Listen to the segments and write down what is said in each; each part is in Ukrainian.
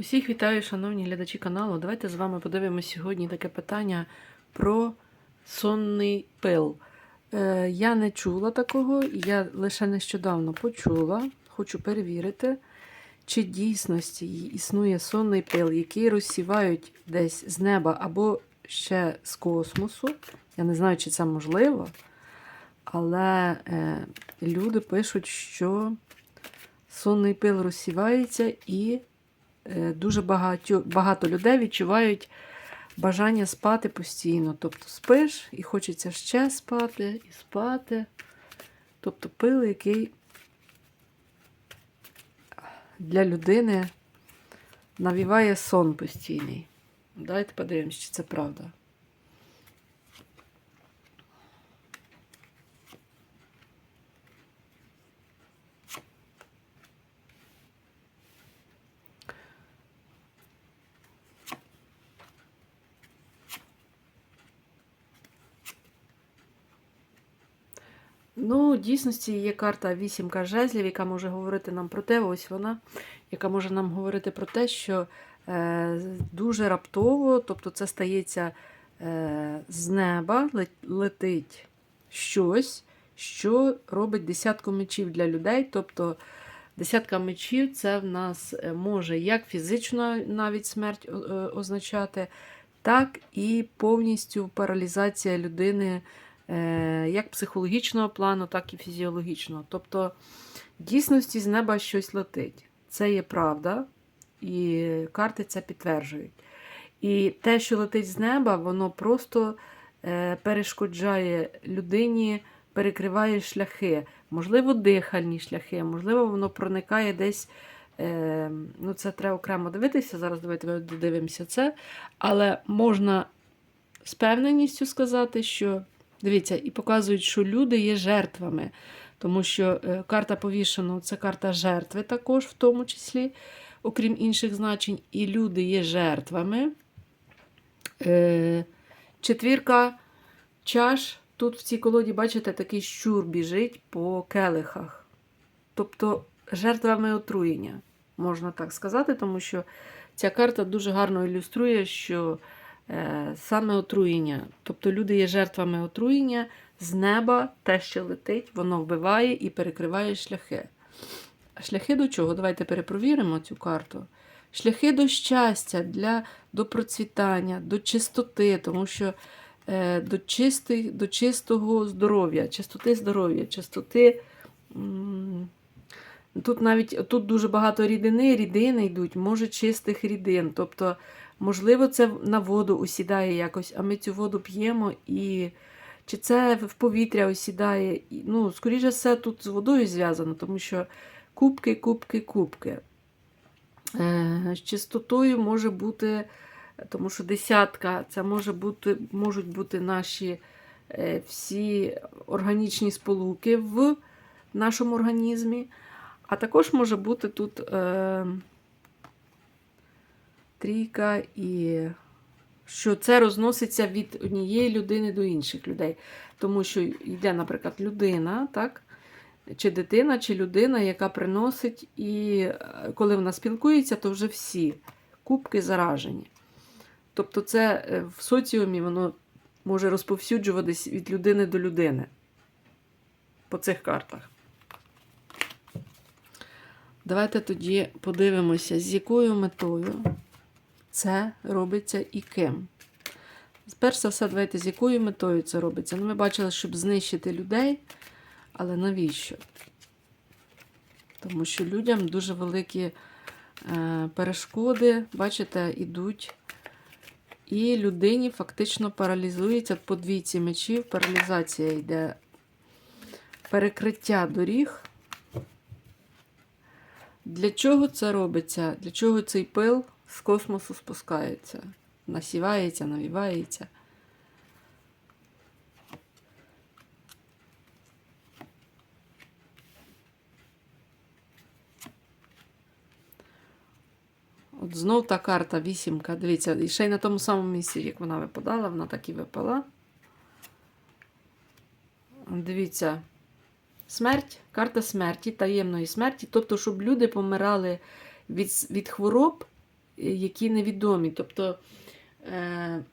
Усіх вітаю, шановні глядачі каналу. Давайте з вами подивимося сьогодні таке питання про сонний пил. Е, я не чула такого, я лише нещодавно почула. Хочу перевірити, чи дійсності існує сонний пил, який розсівають десь з неба або ще з космосу. Я не знаю, чи це можливо. Але е, люди пишуть, що сонний пил розсівається і дуже багато, багато людей відчувають бажання спати постійно. Тобто спиш і хочеться ще спати і спати. Тобто пил, який для людини навіває сон постійний. Давайте подивимось, чи це правда. Ну, дійсності є карта вісімка жезлів, яка може говорити нам про те, ось вона, яка може нам говорити про те, що е, дуже раптово, тобто це стається е, з неба, летить щось, що робить десятку мечів для людей. Тобто десятка мечів це в нас е, може як фізично навіть смерть е, означати, так і повністю паралізація людини як психологічного плану, так і фізіологічного. Тобто, дійсності з неба щось летить. Це є правда, і карти це підтверджують. І те, що летить з неба, воно просто е, перешкоджає людині, перекриває шляхи, можливо, дихальні шляхи, можливо, воно проникає десь. Е, ну, це треба окремо дивитися. Зараз давайте ми додивимося це. Але можна з впевненістю сказати, що Дивіться, і показують, що люди є жертвами, тому що е, карта повішеного це карта жертви також, в тому числі, окрім інших значень, і люди є жертвами. Е, Четвірка чаш. Тут в цій колоді, бачите, такий щур біжить по келихах. Тобто жертвами отруєння, можна так сказати, тому що ця карта дуже гарно ілюструє, що саме отруєння. Тобто люди є жертвами отруєння з неба, те, що летить, воно вбиває і перекриває шляхи. А шляхи до чого? Давайте перепровіримо цю карту. Шляхи до щастя, для, до процвітання, до чистоти, тому що е, до, чистих, до чистого здоров'я, чистоти здоров'я, чистоти. м, Тут навіть тут дуже багато рідини, рідини йдуть, може чистих рідин. Тобто, можливо, це на воду осідає якось, а ми цю воду п'ємо і. Чи це в повітря осідає? Ну, скоріше все, тут з водою зв'язано, тому що кубки, кубки, кубки. Е, з чистотою може бути, тому що десятка це може бути, можуть бути наші е, всі органічні сполуки в нашому організмі. А також може бути тут е, трійка і що це розноситься від однієї людини до інших людей. Тому що йде, наприклад, людина, так? чи дитина, чи людина, яка приносить, і е, коли вона спілкується, то вже всі кубки заражені. Тобто, це е, в соціумі воно може розповсюджуватись від людини до людини по цих картах. Давайте тоді подивимося, з якою метою це робиться і ким. Перш за все, давайте з якою метою це робиться. Ну, Ми бачили, щоб знищити людей, але навіщо? Тому що людям дуже великі е, перешкоди, бачите, ідуть. І людині фактично паралізується по двійці мечів, паралізація йде перекриття доріг. Для чого це робиться? Для чого цей пил з космосу спускається? Насівається, навівається. От знов та карта вісімка. Дивіться, і ще й на тому самому місці, як вона випадала, вона так і випала. Дивіться, смерть, карта смерті, таємної смерті. Тобто, щоб люди помирали від, від хвороб які невідомі. Тобто е,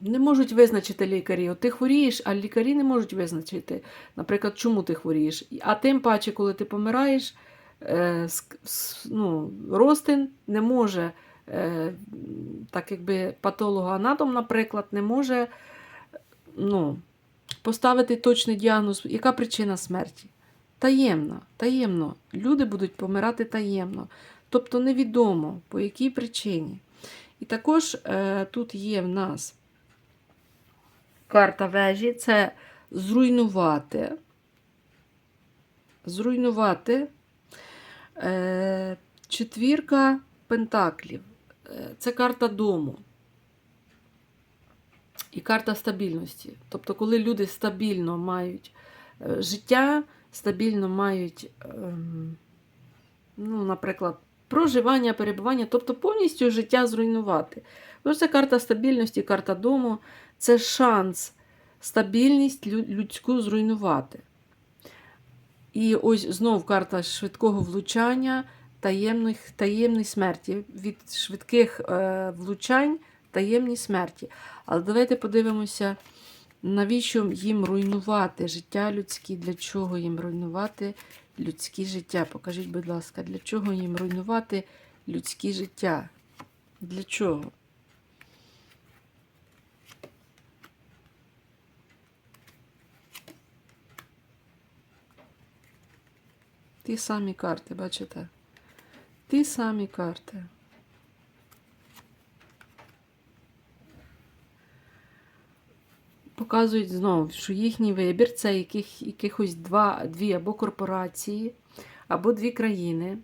не можуть визначити лікарі. От ти хворієш, а лікарі не можуть визначити, наприклад, чому ти хворієш. А тим паче, коли ти помираєш, е, ну, розтин не може, е, так якби патологоанатом, наприклад, не може ну, поставити точний діагноз, яка причина смерті. Таємно, таємно. Люди будуть помирати таємно. Тобто невідомо, по якій причині. І також е, тут є в нас карта вежі це зруйнувати. Зруйнувати. Е, четвірка пентаклів. Е, це карта дому. І карта стабільності. Тобто, коли люди стабільно мають життя, стабільно мають, ем, ну, наприклад, проживання, перебування, тобто повністю життя зруйнувати. Тож це карта стабільності, карта дому це шанс стабільність людську зруйнувати. І ось знов карта швидкого влучання, таємних, таємної смерті. Від швидких е, влучань таємні смерті. Але давайте подивимося, навіщо їм руйнувати життя людське, для чого їм руйнувати людське життя. Покажіть, будь ласка, для чого їм руйнувати людські життя? Для чого? Ті самі карти, бачите? Ті самі карти. Показують знову, що їхній вибір це яких, якихось два, дві або корпорації, або дві країни,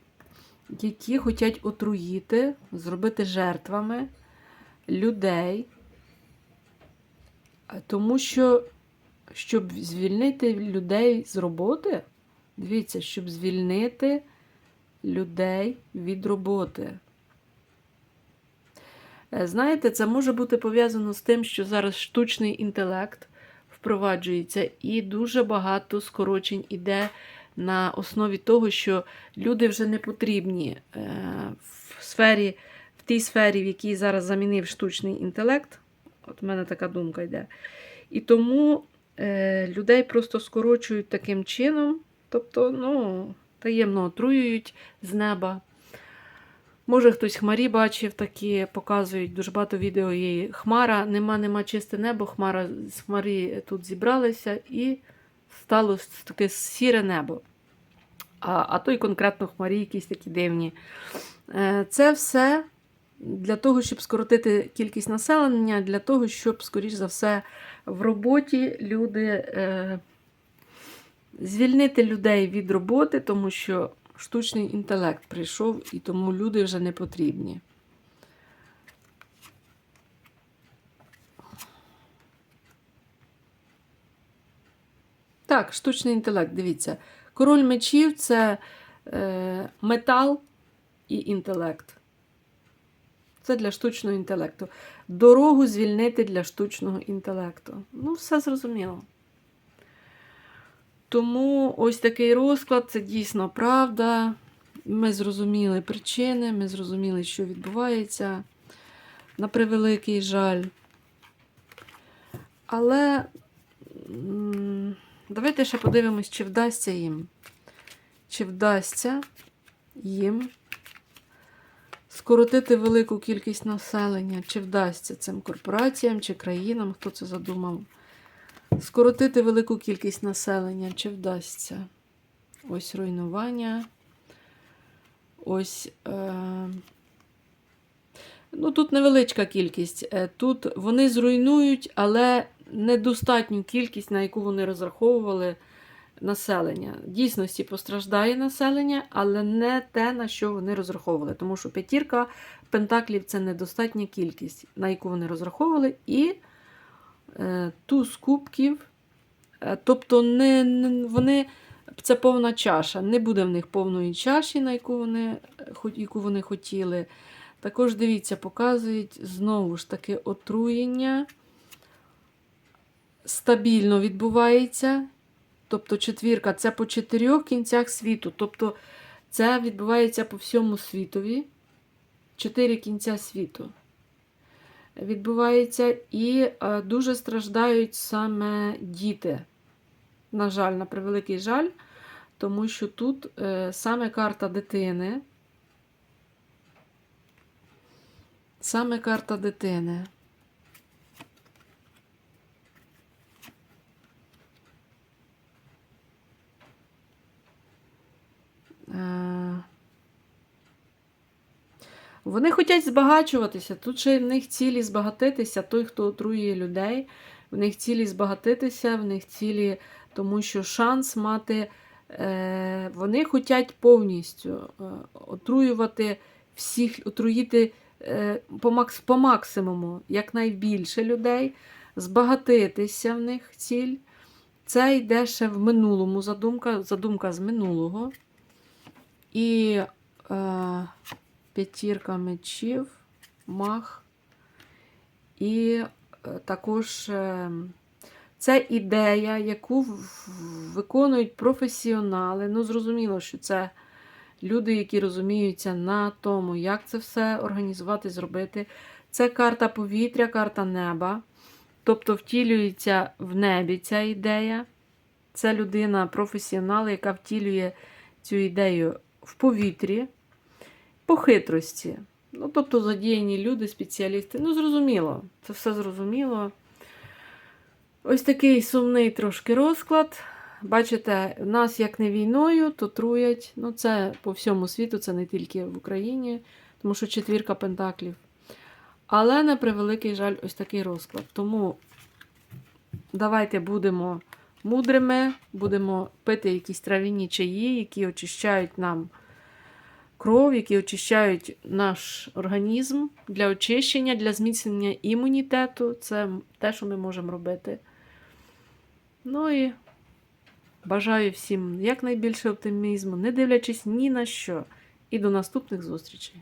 які хочуть отруїти, зробити жертвами людей, тому що, щоб звільнити людей з роботи, Дивіться, щоб звільнити людей від роботи. Е, Знаєте, це може бути пов'язано з тим, що зараз штучний інтелект впроваджується, і дуже багато скорочень іде на основі того, що люди вже не потрібні е, в сфері, в тій сфері, в якій зараз замінив штучний інтелект. От в мене така думка йде. І тому е, людей просто скорочують таким чином. Тобто, ну, таємно отруюють з неба. Може, хтось хмарі бачив, такі показують дуже багато відео є. Хмара, нема, нема чисте небо, хмара з хмарі тут зібралися і стало таке сіре небо. А, а то й конкретно хмарі якісь такі дивні. Е, Це все для того, щоб скоротити кількість населення, для того, щоб, скоріш за все, в роботі люди. Е, звільнити людей від роботи, тому що штучний інтелект прийшов і тому люди вже не потрібні. Так, штучний інтелект, дивіться. Король мечів це е, метал і інтелект. Це для штучного інтелекту. Дорогу звільнити для штучного інтелекту. Ну, все зрозуміло. Тому ось такий розклад це дійсно правда. Ми зрозуміли причини, ми зрозуміли, що відбувається. На превеликий жаль. Але давайте ще подивимось, чи вдасться їм. Чи вдасться їм скоротити велику кількість населення, чи вдасться цим корпораціям, чи країнам, хто це задумав. Скоротити велику кількість населення, чи вдасться? Ось руйнування. Ось. Е... Ну, тут невеличка кількість. Е, Тут вони зруйнують, але недостатню кількість, на яку вони розраховували населення. Дійсності постраждає населення, але не те, на що вони розраховували. Тому що п'ятірка пентаклів це недостатня кількість, на яку вони розраховували. І туз кубків, е, тобто не, вони, це повна чаша. Не буде в них повної чаші, на яку вони, е, яку вони хотіли. Також дивіться, показують знову ж таки отруєння. Стабільно відбувається. Тобто четвірка це по чотирьох кінцях світу. Тобто це відбувається по всьому світові. чотири кінця світу відбувається, і е, дуже страждають саме діти. На жаль, на превеликий жаль, тому що тут е, саме карта дитини. Саме карта дитини. Вони хочуть збагачуватися. Тут ще в них цілі збагатитися. Той, хто отруює людей, в них цілі збагатитися, в них цілі, тому що шанс мати. Е, вони хочуть повністю е, отруювати всіх, отруїти е, по, макс, по максимуму якнайбільше людей, збагатитися в них ціль. Це йде ще в минулому задумка, задумка з минулого. І е, п'ятірка мечів, мах. І е, також е, це ідея, яку виконують професіонали. Ну, зрозуміло, що це люди, які розуміються на тому, як це все організувати, зробити. Це карта повітря, карта неба. Тобто втілюється в небі ця ідея. Це людина, професіонал, яка втілює цю ідею в повітрі, по хитрості. Ну, тобто задіяні люди, спеціалісти. Ну, зрозуміло, це все зрозуміло. Ось такий сумний трошки розклад. Бачите, нас як не війною, то труять. Ну, це по всьому світу, це не тільки в Україні, тому що четвірка пентаклів. Але на превеликий жаль, ось такий розклад. Тому давайте будемо мудрими, будемо пити якісь трав'яні чаї, які очищають нам кров, які очищають наш організм для очищення, для зміцнення імунітету. Це те, що ми можемо робити. Ну і бажаю всім якнайбільше оптимізму, не дивлячись ні на що. І до наступних зустрічей.